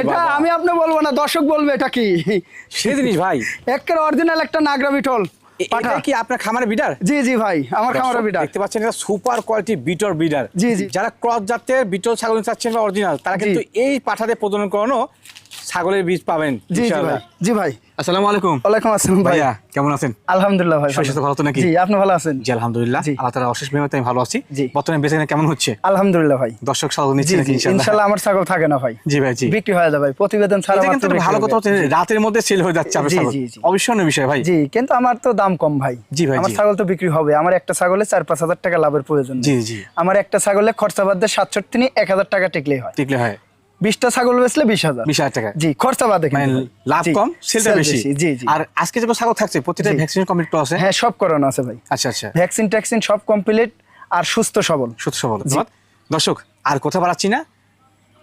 এটা আমি আপনি বলব না দর্শক বলবে এটা কি? সে জিনিস ভাই। একের অরিজিনাল একটা নাগরা বিটল। পাঠা। কি আপনার খামারে বিডার জি জি ভাই আমার খামারে দেখতে পাচ্ছেন এটা সুপার কোয়ালিটি বিটর বিডার জি, জি। যারা ক্রস জাতের বিটল ছাগল চাচ্ছেন বা অরিজিনাল তারা কিন্তু এই পাঠাতে প্রজনন করানো ছাগলের বীজ পাবেন জি জি ভাই। জি ভাই। আসসালামু আলাইকুম। ওয়ালাইকুম আসসালাম ভাইয়া কেমন আছেন? আলহামদুলিল্লাহ ভাই স্বাস্থ্য ভালো তো নাকি? জি আপনি ভালো আছেন? জি আলহামদুলিল্লাহ। আল্লাহ তাআলা অশেষ মেহনতে আমি ভালো আছি। জি। বর্তমানে বেঁচে কেমন হচ্ছে? আলহামদুলিল্লাহ ভাই। দর্শক ছাগল জি নিচ্ছে নাকি জি ইনশাআল্লাহ আমার ছাগল থাকে না ভাই। জি ভাই জি। বিক্রি হয়ে যাবে ভাই প্রতিবেদন ছাড়া মাত্র কিন্তু ভালো। কথা হচ্ছে রাতের মধ্যে সেল হয়ে যাচ্ছে আপনার জি, ছাগল। অবিস্মরণীয় বিষয় ভাই। জি কিন্তু আমার তো দাম কম ভাই। জি ভাই, আমার। ছাগল তো বিক্রি হবে। আমার একটা ছাগলে চার পাঁচ হাজার টাকা লাভের প্রয়োজন জি, জি। আমার একটা ছাগলে খরচা বাদ দিয়ে সাতষট্টি নিয়ে এক হাজার টাকা টিকলেই হয়। টিকলে হয়। বিশটা ছাগল বেচলে বিশ হাজার। বিশ হাজার টাকা। জি খরচা বাদে মানে লাভ কম সেলটা বেশি। জি জি। আর আজকে যে ছাগল থাকছে প্রতিটা ভ্যাকসিন কমপ্লিট আছে? হ্যাঁ সব করানো আছে ভাই। আচ্ছা আচ্ছা। ভ্যাকসিন ট্যাকসিন সব কমপ্লিট আর সুস্থ সবল। সত্য সবল দর্শক আর কথা বাড়াচ্ছি না।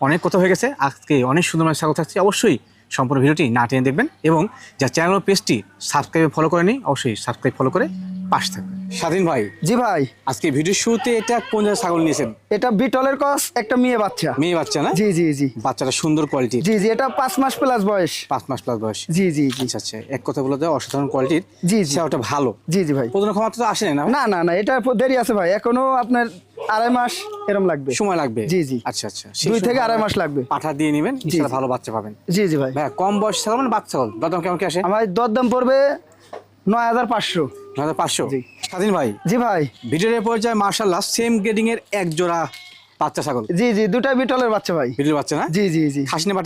অনেক কথা হয়ে গেছে। আজকে অনেক সুন্দর মানে ছাগল থাকছে। অবশ্যই সম্পূর্ণ ভিডিওটি না টেনে দেখবেন। এবং যা চ্যানেল পেজটি সাবস্ক্রাইব ফলো করে নিই অবশ্যই সাবস্ক্রাইব ফলো করে পাশ থাকবেন স্বাধীন ভাই। জি ভাই। আজকে ভিডিও শুরুতে এটা কোন জায়গায় ছাগল নিয়েছেন? এটা বিটলের কস একটা মেয়ে বাচ্চা। মেয়ে বাচ্চা না? জি জি জি। বাচ্চাটা সুন্দর কোয়ালিটি জি জি এটা পাঁচ মাস প্লাস বয়স। পাঁচ মাস প্লাস বয়স। জি জি জি। আচ্ছা আচ্ছা এক কথা বলে দেয় অসাধারণ কোয়ালিটির জি, জি। ওটা ভালো। জি জি ভাই। প্রধান ক্ষমতা তো আসে না? না না না এটা দেরি আছে ভাই। এখনও আপনার আড়াই মাস এরম লাগবে। সময় লাগবে? জি, জি। আচ্ছা আচ্ছা। দুই থেকে আড়াই মাস লাগবে। পাঠা দিয়ে নেবেন ভালো বাচ্চা পাবেন। জি জি ভাই। ভাই কম বয়স ছাগল মানে বাচ্চা ছাগল। দাদাম কেমন কি আসে? আমার দরদাম পড়বে নয় হাজার পাঁচশো। পাঁচশো। জি। স্বাধীন ভাই। জি ভাই। ভিডিওর পর্যায়ে মার্শাল্লাহ সেম গ্রেডিং এর এক জোড়া বাচ্চা ছাগল। জি জি দুটাই বিটলের বাচ্চা ভাই। বাচ্চা না? জি জি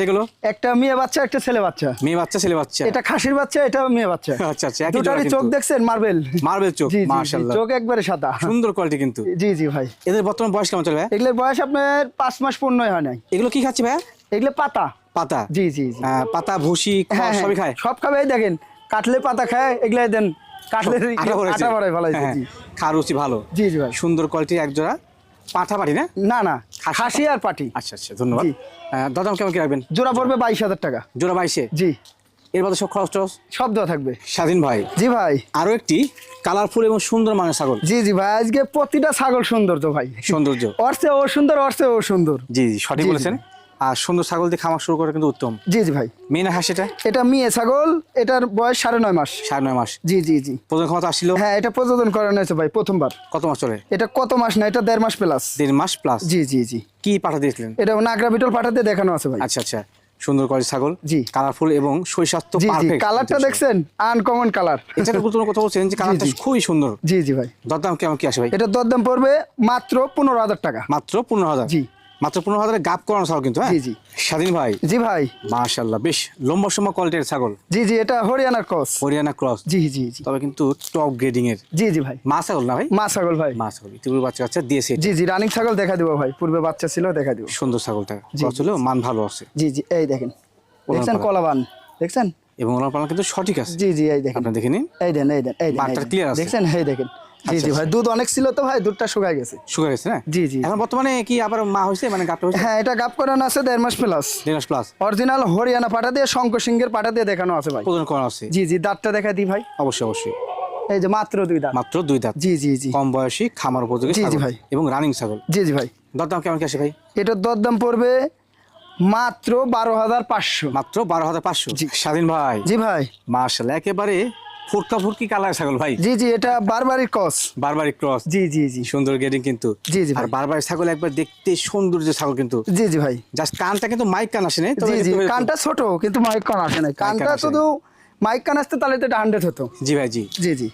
গেলো? একটা মেয়ে বাচ্চা একটা ছেলে বাচ্চা। মেয়ে বাচ্চা ছেলে বাচ্চা। এটা খাসির বাচ্চা এটা মেয়ে বাচ্চা। আচ্ছা আচ্ছা দুটারই চোখ দেখছেন মার্বেল মার্বেল চোখ জি জি, জি মার্শাল্লাহ চোখ একবারে সাদা। সুন্দর কোয়ালিটি কিন্তু। জি জি ভাই। এদের বর্তমান বয়স কেমন চলবে এগুলোর বয়স আপনার পাঁচ মাস পূর্ণই হয় নাই। এগুলো কি খাচ্ছে ভাইয়া? এগুলো পাতা। পাতা? জি জি জি। পাতা ভুসি হ্যাঁ, হ্যাঁ, সবই খায়। সব খাবে দেখেন। কাটলে পাতা খায় এগুলাই দেন। আটা। আটা হ্যাঁ, জি। ভালো। জি জি ভাই। সুন্দর কোয়ালিটির এক জোড়া পাঠা পাটি না? না না খাসি- আর পাটি আচ্ছা আচ্ছা ধন্যবাদ। দাদাম কেমন কি রাখবেন? জোড়া পড়বে বাইশ হাজার টাকা। জোড়া বাইশে? জি। এর মধ্যে সব খরচ টরচ? সব দেওয়া থাকবে। স্বাধীন ভাই। জি ভাই। আরও একটি কালারফুল এবং সুন্দর মানের ছাগল। জি জি ভাই আজকে প্রতিটা ছাগল সুন্দর তো ভাই। সৌন্দর্য। অর্থে ও সুন্দর অর্থে ও সুন্দর। জি জি সঠিক। বলেছেন। আর সুন্দর ছাগল দিয়ে খামার শুরু করা কিন্তু উত্তম। জি জি ভাই। মেয়ে হাঁস এটা? এটা মেয়ে ছাগল এটার বয়স সাড়ে নয় মাস। সাড়ে নয় মাস। জি জি জি। প্রথম ক্ষমতা আসছিল? হ্যাঁ এটা প্রযোজন করানো হয়েছে ভাই প্রথমবার। কত মাস চলে? এটা কত মাস না এটা দেড় মাস প্লাস দেড় মাস প্লাস জি জি জি। কি পাঠা দিয়েছিলেন? এটা নাগরা বিটল পাঠাতে দেখানো আছে ভাই। আচ্ছা আচ্ছা। সুন্দর কোয়ালিটি ছাগল। জি। কালারফুল এবং জি পারফেক্ট কালারটা দেখছেন? আনকমন কালার এছাড়া গুরুত্বপূর্ণ কথা বলছেন যে কালারটা। খুবই সুন্দর? জি জি ভাই। দরদাম কেমন কি আসে ভাই? এটার দরদাম পড়বে মাত্র পনেরো হাজার টাকা। মাত্র পনেরো হাজার। জি। মাত্র পনেরো হাজারে গাপ করানো ছাগল কিন্তু হ্যাঁ? জি, জি। স্বাধীন ভাই। জি ভাই। মাশাল্লাহ বেশ লম্বা সময় কোয়ালিটির ছাগল। জি জি এটা হরিয়ানার ক্রস। হরিয়ানা ক্রস। জি জি জি। তবে কিন্তু টপ গ্রেডিং এর। জি জি ভাই। মা ছাগল না ভাই? মা ছাগল ভাই। মা ছাগল ইতিপূর্বে বাচ্চা কাচ্চা দিয়েছে জি জি রানিং ছাগল দেখা দিব ভাই। পূর্বে বাচ্চা ছিল দেখা দিব। সুন্দর ছাগলটা। হলেও মান ভালো আছে। জি জি এই দেখেন। দেখছেন কলাবান দেখছেন? এবং ওনার পালন কিন্তু সঠিক আছে। জি জি এই দেখেন। আপনি দেখে নিন। এই দেন এই দেন এই দেন এই আছে? দেখছেন? এই দেখেন। জি আচ্ছা, জি ভাই দুধ অনেক ছিল তো ভাই দুধটা শুকায় গেছে। শুকার গেছে না? জি, জি। এখন বর্তমানে কি আবার মা হয়েছে? মানে গাপটা হয়েছে? হ্যাঁ এটা গাপ করানো আছে দেড় মাস প্লাস দেড় মাস প্লাস অরিজিনাল হরিয়ানা পাটা দিয়ে শঙ্কর সিংহের পাটা দিয়ে দেখানো আছে ভাই। প্রদান করা আছে? জি জি দাঁতটা দেখা দিই ভাই। অবশ্যই অবশ্যই। এই যে মাত্র দুই দাঁত। মাত্র দুই দাঁত। জি জি জি। কম বয়সী খামার উপযোগী জি, জি, ভাই। এবং রানিং ছাগল। জি জি ভাই। দরদাম কেমন কি আসে ভাই? এটার দরদাম পড়বে মাত্র বারো হাজার পাঁচশো। মাত্র বারো হাজার পাঁচশো? জি। স্বাধীন ভাই। জি ভাই। মার্শাল একেবারে ফুটকা ফুটকি কালার ছাগল ভাই। জি জি এটা বারবারই কস বারবারি ক্রস জি জি জি। সুন্দর গেটিং কিন্তু। জি, জি, আর। বারবার ছাগল একবার দেখতে সৌন্দর্য ছাগল কিন্তু। জি জি ভাই। জাস্ট কানটা কিন্তু মাইক কান আসে নাই জি জি কানটা ছোট কিন্তু মাইক কান আসে নাই। কানটা শুধু মাইক কান আসতে তাহলে তো এটা হান্ড্রেড হতো। জি ভাই জি। জি জি।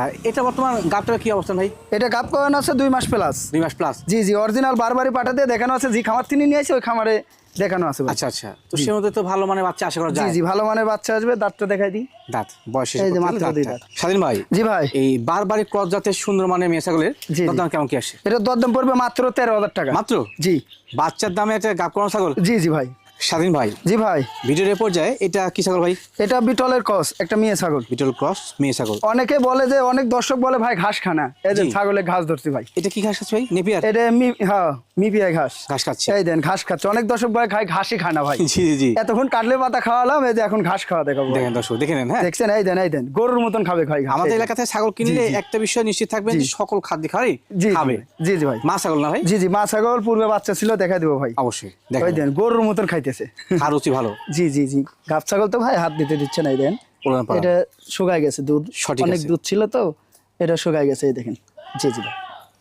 আর এটা বর্তমান গাবটার কি অবস্থান ভাই? এটা গাপ করানো আছে দুই মাস প্লাস দুই মাস প্লাস জি জি অরিজিনাল বারবারই পাঠাতে দেখানো আছে। যে খামার তিনি নিয়ে আসে ওই খামারে দেখানো আছে আচ্ছা আচ্ছা। তো সে মধ্যে তো ভালো মানের বাচ্চা আশা করা যায়। জি ভালো মানের বাচ্চা আসবে দাঁতটা দেখাই দিই। দাঁত বয়স এই যে মাত্র দুই দাঁত। স্বাধীন ভাই জি ভাই। এই বারবারই ক্রস জাতের সুন্দর মানে মেয়ে ছাগলের। দাম কেমন কি আসে? এটা দরদাম পড়বে মাত্র তেরো হাজার টাকা। মাত্র? জি। বাচ্চার দামে একটা গাপ ছাগল? জি জি ভাই। স্বাধীন ভাই জি ভাই। ভিডিওর এ পর্যায়ে এটা কি ছাগল ভাই? এটা বিটলের কস একটা মেয়ে ছাগল। বিটল ক্রস মেয়ে ছাগল। অনেকে বলে যে অনেক দর্শক বলে ভাই ঘাস খানা এই যে। ছাগলে ঘাস ধরছি ভাই। এটা কি ঘাস আছে ভাই? নেপিয়ার? এটা মি হ্যাঁ মিপিআই ঘাস। ঘাস খাচ্ছে। এই দেন ঘাস খাচ্ছে। অনেক দর্শক ভাই খায় ঘাসই খায় না ভাই। জি জি এতক্ষণ কাটলে পাতা খাওয়ালাম এই যে এখন ঘাস খাওয়া দেখাবো দেখেন দর্শক দেখে নেন হ্যাঁ। দেখছেন? এই দেন এই দেন গরুর মতন খাবে ভাই আমাদের। এলাকাতে ছাগল কিনলে। একটা বিষয় নিশ্চিত থাকবেন যে সকল খাদ্য খাই জি খাবে। জি জি ভাই। মা ছাগল না ভাই? জি জি মা ছাগল পূর্বে বাচ্চা ছিল দেখা দিব ভাই। অবশ্যই দেখেন। দেন গরুর মতন খাইতেছে গেছে আর রুচি ভালো? জি জি জি। গাব ছাগল তো ভাই হাত দিতে দিচ্ছে না দেন এটা শুকায় গেছে দুধ। সঠিক অনেক দুধ ছিল তো এটা শুকায় গেছে এই দেখেন। জি জি ভাই।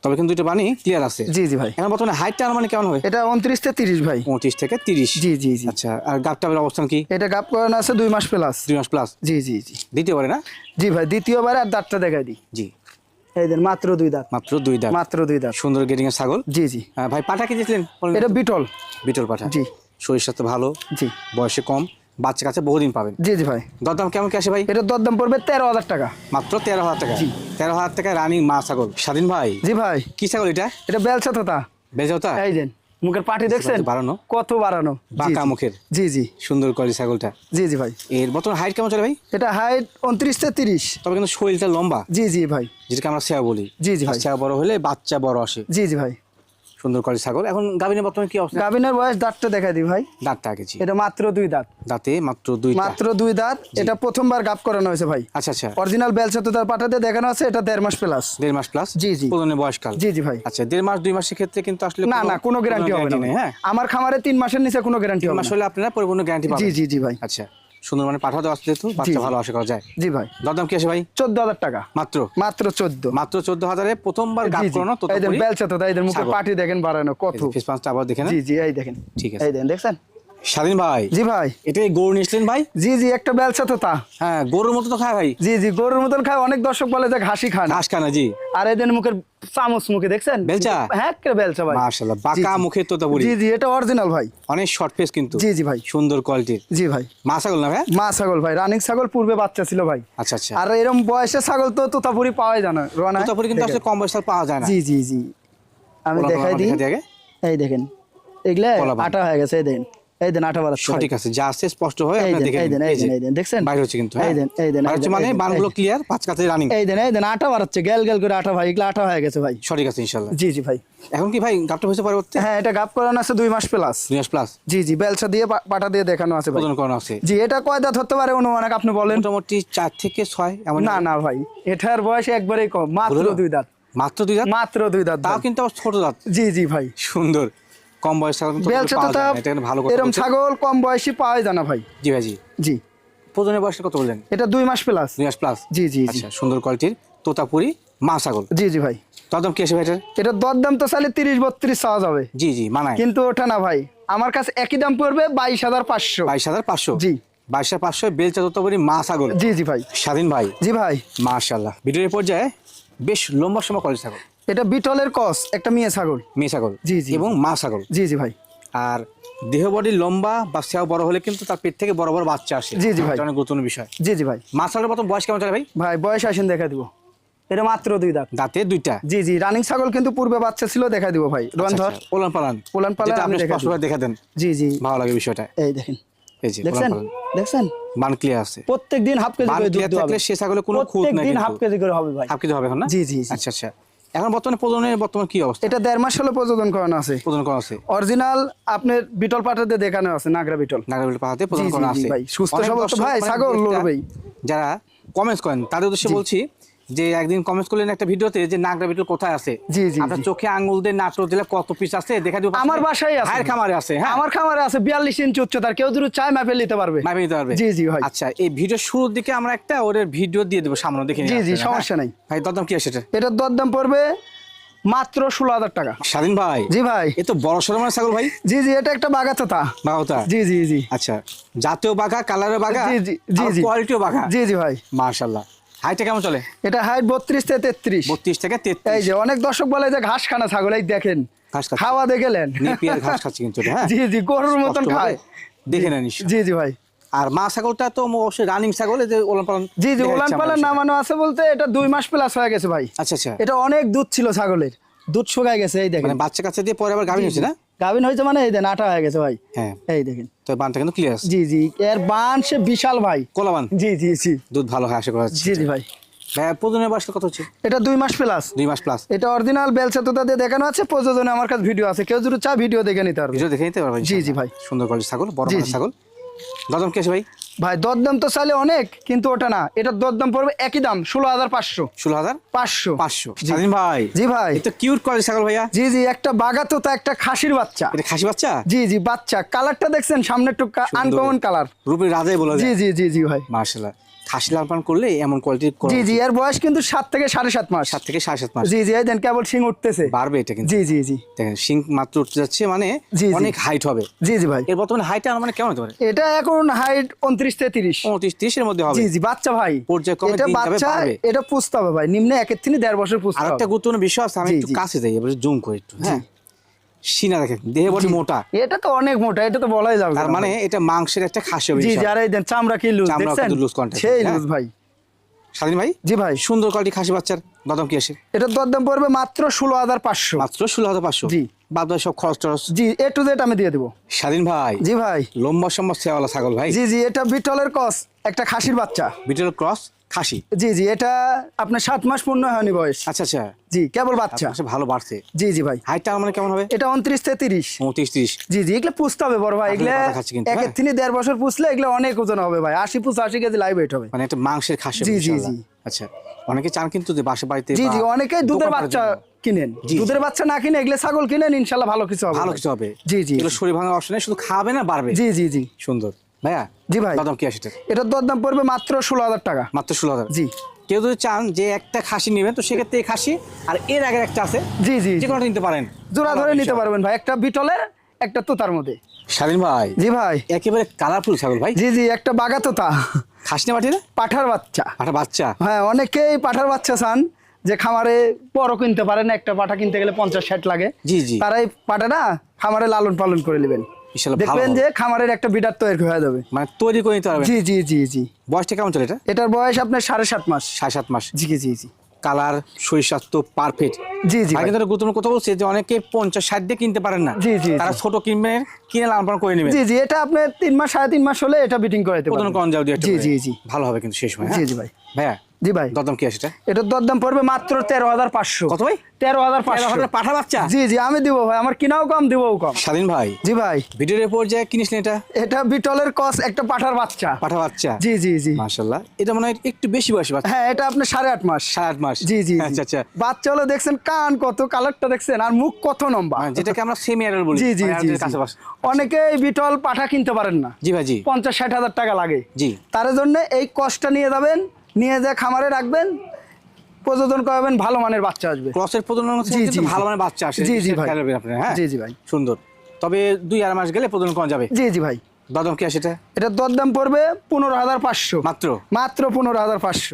তবে কিন্তু এটা বানি ক্লিয়ার আছে। জি জি ভাই। এখন বর্তমানে হাইটটা মানে কেমন হবে? এটা উনত্রিশ থেকে তিরিশ ভাই। পঁচিশ থেকে তিরিশ। জি জি জি। আচ্ছা আর অবস্থান কি? এটা গাপ করানো আছে দুই মাস প্লাস দুই মাস প্লাস জি জি জি। দিতে পারে না? জি ভাই দ্বিতীয়বার আর দাঁতটা দেখাই দিই। জি। এই দেন মাত্র দুই দাঁত। মাত্র দুই দাঁত। মাত্র দুই দাঁত। সুন্দর গেটিং এর ছাগল? জি জি। ভাই পাঠা কি দিয়েছিলেন? এটা বিটল। বিটল পাঠা। জি। শরীর স্বাস্থ্য ভালো জি। বয়সে কম বাচ্চা কাছে বহুদিন পাবেন। জি জি ভাই। দরদাম কেমন কি আসে ভাই? এটার দরদাম পড়বে তেরো হাজার টাকা। মাত্র তেরো হাজার টাকা। জি। তেরো হাজার টাকা রানিং মা ছাগল। স্বাধীন ভাই? জি ভাই। কি ছাগল এটা? এটা বেলসা তোতা বেজাওতা এই দেন মুখের পাটি দেখছেন? বাড়ানো? কত বাড়ানো। বাঁকা মুখের? জি জি। সুন্দর কোয়ালিটি ছাগলটা। জি জি ভাই। এর বর্তমান হাইট কেমন চলে ভাই? এটা হাইট উনত্রিশ থেকে তিরিশ। তবে কিন্তু শরীরটা লম্বা। জি জি ভাই। যেটাকে আমরা সেয়া বলি। জি, জি ভাই। সেয়া বড় হলে বাচ্চা বড় আসে। জি জি ভাই। সুন্দর কোয়ালিটি ছাগল। এখন বর্তমানে কি অবস্থা? বয়স দাঁতটা দেখাই দিই ভাই। দাঁতটা আগেছি এটা মাত্র দুই দাঁত। দাঁতে মাত্র দুই মাত্র দুই দাঁত। এটা প্রথমবার গাপ করানো হয়েছে ভাই। আচ্ছা আচ্ছা। অরিজিনাল বেলসা তোতার পাঠাতে দেখানো আছে এটা দেড় মাস প্লাস দেড় মাস প্লাস জি, জি। প্রজনের বয়সকাল। জি জি ভাই। আচ্ছা দেড় মাস দুই মাসের ক্ষেত্রে কিন্তু আসলে না না কোনো গ্যারান্টি হবে না হ্যাঁ? আমার খামারে তিন মাসের নিচে কোনো গ্যারান্টি হবে না। হলে আপনারা পরিপূর্ণ গ্যারান্টি জি জি জি ভাই। আচ্ছা। সুন্দর মানে পাঠা দেওয়া যেহেতু বাচ্চা ভালো আশা করা যায়। জি ভাই। দরদাম কি আছে ভাই? চোদ্দ হাজার টাকা। মাত্র? মাত্র চোদ্দ। মাত্র চোদ্দ হাজারে প্রথমবার করানো তো দেন মুখের ছাগল। পাটি দেখেন বাড়ানো কত। ফেস পাঁচটা আবার দেখেন জি জি এই দেখেন। ঠিক আছে। এই দেন দেখছেন? স্বাধীন ভাই। জি ভাই। এটাই গরু নিয়েছিলেন ভাই? জি জি একটা বেলসা তোতা হ্যাঁ গরুর মতো তো খায় ভাই। জি জি গরুর মতন খায় অনেক দর্শক বলে যে ঘাসি খান ঘাস খানা জি। আর এদের মুখের চামচ মুখে দেখছেন? বেলচা? হ্যাঁ কে বেলচা ভাই। মাশাআল্লাহ বাঁকা। মুখে তোতা বুড়ি জি জি এটা অরিজিনাল ভাই। অনেক শর্ট ফেস কিন্তু। জি জি ভাই। সুন্দর কোয়ালিটির জি ভাই। মা ছাগল না ভাই? মা ছাগল ভাই রানিং ছাগল পূর্বে বাচ্চা ছিল ভাই। আচ্ছা আচ্ছা। আর এরকম বয়সে ছাগল তো তোতাপুরি পাওয়া যায় না রোয়ানা তোতাপুরি কিন্তু আসলে কম বয়সে পাওয়া যায় না। জি জি জি। আমি দেখাই দিই। এই দেখেন এগুলা আটা হয়ে গেছে এই দেন এই দেন আটা বাড়াচ্ছে সঠিক আছে যা আছে স্পষ্ট হয়ে এই আপনারা দেন দেখে এই দেন এই এই দেন এই দেন দেখছেন? বাইরে হচ্ছে কিন্তু এই হ্যাঁ দেন এই দেন বাইরে হচ্ছে মানে বানগুলো ক্লিয়ার পাঁচ কাছে রানিং এই দেন এই দেন আটা বাড়াচ্ছে গ্যাল গ্যাল করে আটা ভাই এগুলো আটা হয়ে গেছে ভাই। সঠিক আছে ইনশাল্লাহ জি জি ভাই। এখন কি ভাই গাপটা হয়েছে পরবর্তী? হ্যাঁ এটা গাপ করানো আছে দুই মাস প্লাস দুই মাস প্লাস জি জি বেলসা দিয়ে পাটা দিয়ে দেখানো আছে ভাই। করানো আছে। জি এটা কয় দাঁত হতে পারে অনুমানক আপনি বলেন? মোটামুটি চার থেকে ছয় এমন না না ভাই এটার বয়স একবারেই কম মাত্র দুই দাঁত। মাত্র দুই দাঁত? মাত্র দুই দাঁত তাও কিন্তু ছোট দাঁত। জি জি ভাই। সুন্দর। কম বয়স পাওয়া ভালো কথা ছাগল কম বয়সী পাওয়াই যায় না ভাই। জি ভাই জি। জি। প্রজনের বয়সটা কত বললেন? এটা দুই মাস প্লাস। দুই মাস প্লাস? জি জি আচ্ছা সুন্দর কোয়ালিটির তোতাপুরি মা ছাগল। জি জি ভাই। তদম কি আছে ভাই এটা দরদাম তো চাইলে তিরিশ বত্রিশ চাওয়া যাবে। জি জি মানায়। কিন্তু ওটা না ভাই। আমার কাছে একই দাম পড়বে বাইশ হাজার পাঁচশো। বাইশ হাজার পাঁচশো? জি। বাইশ হাজার পাঁচশো বেলচা তোতাপুরি মা ছাগল। জি জি ভাই। স্বাধীন ভাই। জি ভাই। মাশাল্লাহ ভিডিওর পর্যায়ে বেশ লম্বা সময় কলেজ ছাগল। এটা বিটলের কস একটা মেয়ে ছাগল। মেয়ে ছাগল? জি, জি। এবং মা ছাগল? জি জি ভাই। আর দেহ বডি লম্বা বা সেও বড় হলে কিন্তু তার পেট থেকে বড় বড় বাচ্চা আসে। জি, জি ভাই। অনেক গুরুত্বপূর্ণ বিষয়। জি জি ভাই। মা ছাগলের প্রথম বয়স কেমন চলে ভাই? ভাই বয়স আসেন দেখা দিব। এটা মাত্র দুই দাঁত। দাঁতে দুইটা? জি জি রানিং ছাগল কিন্তু পূর্বে বাচ্চা ছিল দেখা দিব ভাই। রোয়ান আচ্ছা, ধর আচ্ছা, পালান ওলান পালান আপনি স্পষ্টভাবে দেখা দেন। জি জি। ভালো লাগে বিষয়টা। এই দেখেন। এই যে দেখছেন? দেখছেন? বান ক্লিয়ার আছে। প্রত্যেকদিন হাফ কেজি করে দুধ হবে। সে ছাগলে কোনো খুঁত নাই দিন কিন্তু। হাফ কেজি করে হবে ভাই। হাফ কেজি হবে এখন না? জি, জি। আচ্ছা আচ্ছা। এখন বর্তমানে প্রজনের বর্তমান কি অবস্থা? এটা দেড় মাস হলো প্রযোজন করানো আছে। প্রজন করা আছে। অরিজিনাল আপনার বিটল পাটাতে দেখানো আছে নাগরা বিটল। নাগারবিল বিটল প্রজন জি, জি, করা আছে। ভাই। সুস্থ সবল ভাই, ছাগল লড়বেই। যারা কমেন্টস করেন তাদের উদ্দেশ্যে বলছি যে একদিন কমেন্টস করলেন একটা ভিডিওতে যে নাগরা বিটল কোথায় আছে? জি, জি, আপনার চোখে আঙ্গুল দিয়ে নাটক দিলে কত পিস আছে? দেখা দিব আমার বাসায় আছে। ভাইয়ের খামারে আছে হ্যাঁ? আমার খামারে আছে বিয়াল্লিশ ইঞ্চি উচ্চতার কেউ দূর চায় মাপে নিতে পারবে। মাপে নিতে পারবে। জি, জি, ভাই। আচ্ছা এই ভিডিও শুরুর দিকে আমরা একটা ওদের ভিডিও দিয়ে দেবো সামনে দেখে জি, জি, সমস্যা হ্যাঁ? নাই। ভাই দরদাম কি আছে এটা? এটার দরদাম পড়বে মাত্র ষোলো হাজার টাকা। স্বাধীন ভাই। জি ভাই। এ তো বড় সড়ো মানে ছাগল ভাই? জি জি এটা একটা বাগাচতা বাঘতা জি জি জি। আচ্ছা জাতীয় বাঘা কালারের বাঘা জি, জি, জি। কোয়ালিটিও বাঘা জি জি ভাই। মার্শাল্লাহ হাইটটা কেমন চলে? এটা হাইট বত্রিশ থেকে তেত্রিশ। বত্রিশ থেকে এই তেত্রিশ যে অনেক দর্শক বলে যে ঘাস খানা ছাগল এই দেখেন। ঘাস খাওয়া দেখেলেন ঘাস খাচ্ছে কিন্তু হ্যাঁ? জি জি গরুর মতন খায়। দেখে নেন। জি জি ভাই। আর মা ছাগলটা তো অবশ্যই রানিং ছাগল যে ওলান পালন জি জি ওলান আমরা নামানো আছে বলতে এটা দুই মাস প্লাস হয়ে গেছে ভাই। আচ্ছা আচ্ছা। এটা অনেক দুধ ছিল ছাগলের। দুধ শুকায় গেছে এই দেখেন। মানে বাচ্চা কাচ্চা দিয়ে পরে আবার গাভিন হচ্ছে না? গাভিন হয়েছে মানে এই দেন আটা হয়ে গেছে ভাই। হ্যাঁ। এই দেখেন। তো বানটা কিন্তু ক্লিয়ার জি জি। এর বান সে বিশাল ভাই। কোলাবান জি জি জি। দুধ ভালো হয় আশা করা জি জি ভাই। ভাই প্রজনের বয়স কত হচ্ছে? এটা দুই মাস প্লাস দুই মাস প্লাস এটা অরিজিনাল বেলসা তোতা দিয়ে দেখানো আছে প্রযোজনে আমার কাছে ভিডিও আছে। কেউ যদি চা ভিডিও দেখে নিতে পারবে। ভিডিও দেখে নিতে পারবেন জি, জি, ভাই। সুন্দর কোয়ালিটি ছাগল বড়। ছাগল। দদম কি আছে ভাই? ভাই দরদাম তো চাইলে অনেক কিন্তু ওটা না। এটার দরদাম পড়বে একই দাম ষোলো হাজার পাঁচশো। ষোলো হাজার পাঁচশো। পাঁচশো। স্বাধীন ভাই। জি ভাই। এটা কিউট কোয়ালিটি ছাগল ভাইয়া। জি জি একটা বাগাতো তা একটা খাসির বাচ্চা। এটা খাসি বাচ্চা? জি জি বাচ্চা। কালারটা দেখছেন সামনে একটু আনকমন কালার রূপের রাজাই বলা জি যায়। জি জি জি ভাই। মার্শাল্লাহ খাসি লাল পান করলে এমন কোয়ালিটির জি জি এর বয়স কিন্তু সাত থেকে সাড়ে সাত মাস। সাত থেকে সাড়ে সাত মাস। জি জি এই দেন কেবল সিং উঠতেছে। বাড়বে এটা কিন্তু। জি জি জি। দেখেন সিং মাত্র উঠতে যাচ্ছে মানে। অনেক হাইট হবে। জি জি ভাই। এর বর্তমানে হাইটটা মানে কেমন হতে পারে? এটা এখন হাইট উনত্রিশ থেকে তিরিশ পঁয়ত্রিশ তিরিশের মধ্যে হবে। জি জি বাচ্চা ভাই। পর্যায়ক্রমে এটা বাচ্চা এটা পুষতে হবে ভাই। নিম্নে একের থেকে দেড় বছর পুষতে আর একটা গুরুত্বপূর্ণ বিষয় আছে আমি একটু কাছে যাই এবারে জুম করে একটু হ্যাঁ? সিনা দেখেন দেহে বডি মোটা। এটা তো অনেক মোটা এটা তো বলাই যাবে তার মানে এটা মাংসের একটা খাসি হবে জি এই দেন চামড়া কি লুজ চামড়া কিন্তু সেই হ্যাঁ। লুজ ভাই। স্বাধীন ভাই? জি ভাই। সুন্দর কোয়ালিটি খাসি বাচ্চার দাদম কি আসে? এটার দরদাম পড়বে মাত্র ষোলো হাজার পাঁচশো। মাত্র ষোলো হাজার পাঁচশো? জি। বাদ সব খরচ টরচ? জি এ টু জেড আমি দিয়ে দেবো। স্বাধীন ভাই। জি ভাই। লম্বা সম্ভব সেওয়ালা ছাগল ভাই। জি জি এটা বিটলের কস একটা খাসির বাচ্চা। বিটেল ক্রস খাসি? জি জি এটা আপনার সাত মাস পূর্ণ হয়নি বয়স। আচ্ছা আচ্ছা। জি কেবল বাচ্চা। আচ্ছা ভালো বাড়ছে। জি জি ভাই। হাইটটা মানে কেমন হবে? এটা উনত্রিশ থেকে তিরিশ। পঁয়ত্রিশ তিরিশ। জি জি এগুলো পুষতে হবে বড় ভাই। এগুলো একের হ্যাঁ। থেকে দেড় বছর পুষলে এগুলো অনেক ওজন হবে ভাই। আশি পুষ আশি কেজি লাইভ ওয়েট হবে। মানে একটা মাংসের খাসি জি, জি, জি। আচ্ছা অনেকে চান কিন্তু যে বাসা বাড়িতে জি জি অনেকে দুধের বাচ্চা কিনেন। জি, দুধের বাচ্চা না কিনে এগুলো ছাগল কিনেন ইনশাল্লাহ ভালো কিছু হবে ভালো কিছু হবে। জি জি। এগুলো শরীর ভাঙার অপশন নেই শুধু খাবে না বাড়বে। জি জি জি। সুন্দর। ভাইয়া? জি ভাই। দাদম কি আসে এটা? এটার দরদাম পড়বে মাত্র ষোলো হাজার টাকা। মাত্র ষোলো হাজার জি। কেউ যদি চান যে একটা খাসি নেবেন তো সেক্ষেত্রে এই খাসি আর এর আগের একটা আছে জি জি যে কোনো নিতে পারেন। জোড়া ধরে নিতে পারবেন ভাই একটা বিটলের একটা তোতার মধ্যে। স্বাধীন ভাই। জি ভাই। একেবারে কালারফুল ছাগল ভাই। জি জি একটা বাগাতোতা খাসি না পাঠিয়ে পাঠার বাচ্চা। একটা বাচ্চা। হ্যাঁ অনেকেই পাঠার বাচ্চা চান যে খামারে বড় কিনতে পারে না একটা পাঠা কিনতে গেলে পঞ্চাশ ষাট লাগে। জি, জি। তারাই পাঠাটা খামারে লালন পালন করে নেবেন। দেখবেন যে খামারের একটা বিডার তৈরি হয়ে যাবে। মানে তৈরি করে নিতে পারবেন? জি জি জি জি। বয়সটা কেমন চলে এটা? এটার বয়স আপনার সাড়ে সাত মাস। সাড়ে সাত মাস। জি জি জি। কালার শরীর স্বাস্থ্য পারফেক্ট জি জি আগে। কিন্তু গুরুত্বপূর্ণ কথা বলছে যে অনেকে পঞ্চাশ ষাট দিয়ে কিনতে পারেন না। জি, জি, তারা ছোট কিনবেন কিনে লালন পালন করে নেবেন জি জি এটা আপনার তিন মাস সাড়ে তিন মাস হলে এটা বিটিং কন দিয়ে জি করে। জি জি। ভালো হবে কিন্তু শেষ সময় জি জি ভাই। ভাইয়া জি ভাই। দরদাম কি আছে এটা দরদাম পড়বে মাত্র তেরো হাজার পাঁচশো। কত ভাই? তেরো হাজার পাঁচশো। পাঠা বাচ্চা? জি জি আমি দিব ভাই। আমার কিনাও কম দিবও কম। স্বাধীন ভাই। জি ভাই। ভিডিওর পর্যায়ে কিনিসলেন এটা? এটা বিটলের কস একটা পাঠার বাচ্চা। পাঠা বাচ্চা। জি জি জি। মাশাল্লাহ এটা মনে হয় একটু বেশি বয়সী বাচ্চা। হ্যাঁ এটা আপনার সাড়ে আট মাস। সাড়ে আট মাস। জি জি। আচ্ছা আচ্ছা। বাচ্চা হলো দেখছেন কান কত কালারটা দেখছেন আর মুখ কত লম্বা। মানে যেটাকে আমরা সেমি অ্যাডাল বলি জি জি মানে জি। অনেকে বিটল পাঠা কিনতে পারেন না। জি ভাই জি। পঞ্চাশ ষাট হাজার টাকা লাগে। জি। তার জন্য এই কষ্টটা নিয়ে যাবেন নিয়ে যা খামারে রাখবেন প্রযোজন করাবেন ভালো মানের বাচ্চা আসবে। ক্রসের প্রজনন হচ্ছে জি, জি, ভালো জি। মানে বাচ্চা আসে। জি, জি, সেটা ভাই। আপনি হ্যাঁ? জি জি ভাই। সুন্দর। তবে দুই আড়াই মাস গেলে প্রজনন করা যাবে? জি জি ভাই। দরদাম কি আছে এটা এটার দরদাম পড়বে পনেরো হাজার পাঁচশো। মাত্র? মাত্র পনেরো হাজার পাঁচশো।